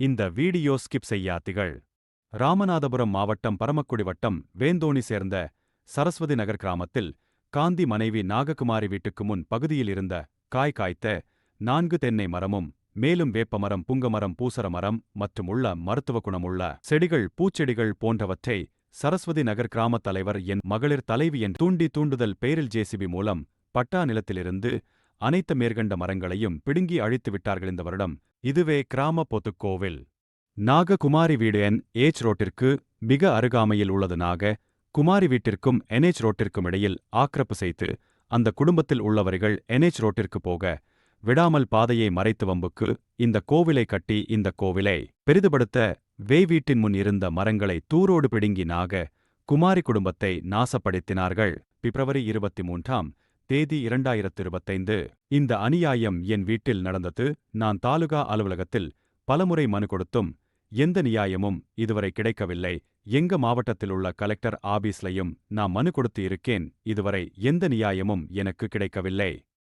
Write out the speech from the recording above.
இந்த video skip செய்யாத்திகள் Ramanathapuram மாவட்டம் பரமக்குடி வட்டம் வேந்தோணி சேர்ந்த சரஸ்வதி நகர் கிராமத்தில் காந்தி மனைவி நாககுமாரி வீட்டுக்கு முன் பகுதியில் இருந்த காய் காய்த்த நான்கு தென்னை மரமும் மேலும் வேப்பமரம் புங்கமரம் பூசர மரம் மற்றும் உள்ள மருத்துவ குணமுள்ள செடிகள் பூச்செடிகள் போன்றவற்றை சரஸ்வதி நகர் கிராமத் தலைவர் என் மகளிர் தலைவி என் தூண்டி தூண்டுதல் பேரில் ஜேசிபி மூலம் பட்டா நிலத்திலிருந்து அனைத்து மேற்கண்ட மரங்களையும் பிடுங்கி அழித்து விட்டார்கள் இந்த வருடம். இதுவே கிராம பொதுக்கோவில் நாககுமாரி வீடு என். ஏச். ரோட்டிற்கு மிக அருகாமையில் உள்ளது நாக குமாரி வீட்டிற்கும் என்ஹெச் ரோட்டிற்கும் இடையில் ஆக்கிரப்பு செய்து அந்த குடும்பத்தில் உள்ளவர்கள் என்ஹெச் ரோட்டிற்கு போக விடாமல் பாதையை மறைத்து வம்புக்கு இந்த கோவிலை கட்டி இந்த கோவிலை பெரிதுபடுத்த வே வீட்டின் முன் இருந்த மரங்களை தூரோடு பிடுங்கி நாக குமாரி குடும்பத்தை நாசப்படுத்தினார்கள். பிப்ரவரி இருபத்தி மூன்றாம் தேதி இரண்டாயிரத்து இருபத்தைந்து இந்த அநியாயம் என் வீட்டில் நடந்தது. நான் தாலுகா அலுவலகத்தில் பலமுறை மனு கொடுத்தும் எந்த நியாயமும் இதுவரை கிடைக்கவில்லை. எங்க மாவட்டத்தில் உள்ள கலெக்டர் ஆபீஸ்லையும் நான் மனு கொடுத்து இருக்கேன். இதுவரை எந்த நியாயமும் எனக்கு கிடைக்கவில்லை.